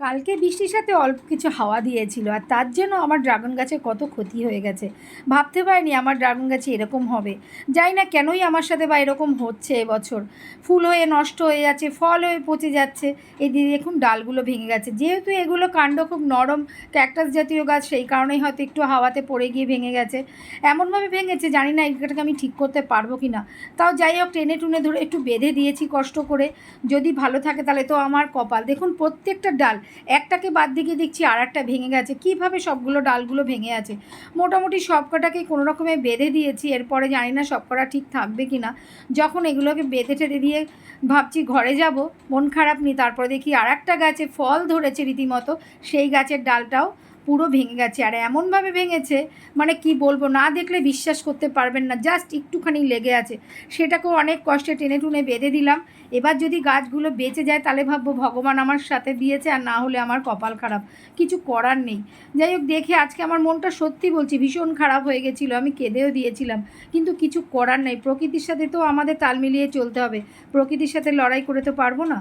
কালকে বৃষ্টির সাথে অল্প কিছু হাওয়া দিয়েছিল, আর তার জন্য আমার ড্রাগন গাছে কত ক্ষতি হয়ে গেছে। ভাবতে পারিনি আমার ড্রাগন গাছে এরকম হবে। জানি না কেনই আমার সাথে বা এরকম হচ্ছে এবছর। ফুল হয়ে নষ্ট হয়ে যাচ্ছে, ফল হয়ে পচে যাচ্ছে, এই দিয়ে দেখুন ডালগুলো ভেঙে গেছে। যেহেতু এগুলো কাণ্ড খুব নরম ক্যাকটাস জাতীয় গাছ, সেই কারণেই হয়তো একটু হাওয়াতে পড়ে গিয়ে ভেঙে গেছে। এমনভাবে ভেঙেছে, জানি না এটাকে আমি ঠিক করতে পারব কি না তাও যাই হোক, টেনে টুনে ধরে একটু বেঁধে দিয়েছি কষ্ট করে। যদি ভালো থাকে তাহলে তো আমার কপাল। দেখুন প্রত্যেকটা ডাল একটাকে বাদ দিকে দেখছি আর একটা ভেঙে গেছে। কীভাবে সবগুলো ডালগুলো ভেঙে আছে? মোটামুটি সব কটাকে কোনো রকমে বেঁধে দিয়েছি। এরপরে জানি না সবকটা ঠিক থাকবে কি না যখন এগুলোকে বেঁধে টেঁধে দিয়ে ভাবছি ঘরে যাব, মন খারাপ নি তারপরে দেখি আর একটা গাছে ফল ধরেছে রীতিমতো। সেই গাছের ডালটাও পুরো ভেঙে গেছে আর এমনভাবে ভেঙেছে মানে কি বলব, না দেখলে বিশ্বাস করতে পারবেন না জাস্ট একটুখানি লেগে আছে। সেটাকেও অনেক কষ্টে টেনে টুনে বেঁধে দিলাম। এবার যদি গাছগুলো বেঁচে যায়, তাহলে ভাববো ভগবান আমার সাথে দিয়েছে আর না হলে আমার কপাল খারাপ। কিছু করার নেই। যাই হোক, দেখে আজকে আমার মনটা সত্যি বলছি, ভীষণ খারাপ হয়ে গেছিল, আমি কেঁদেও দিয়েছিলাম। কিন্তু কিছু করার নেই। প্রকৃতির সাথে তো আমাদের তাল মিলিয়ে চলতে হবে। প্রকৃতির সাথে লড়াই করে তো পারব না।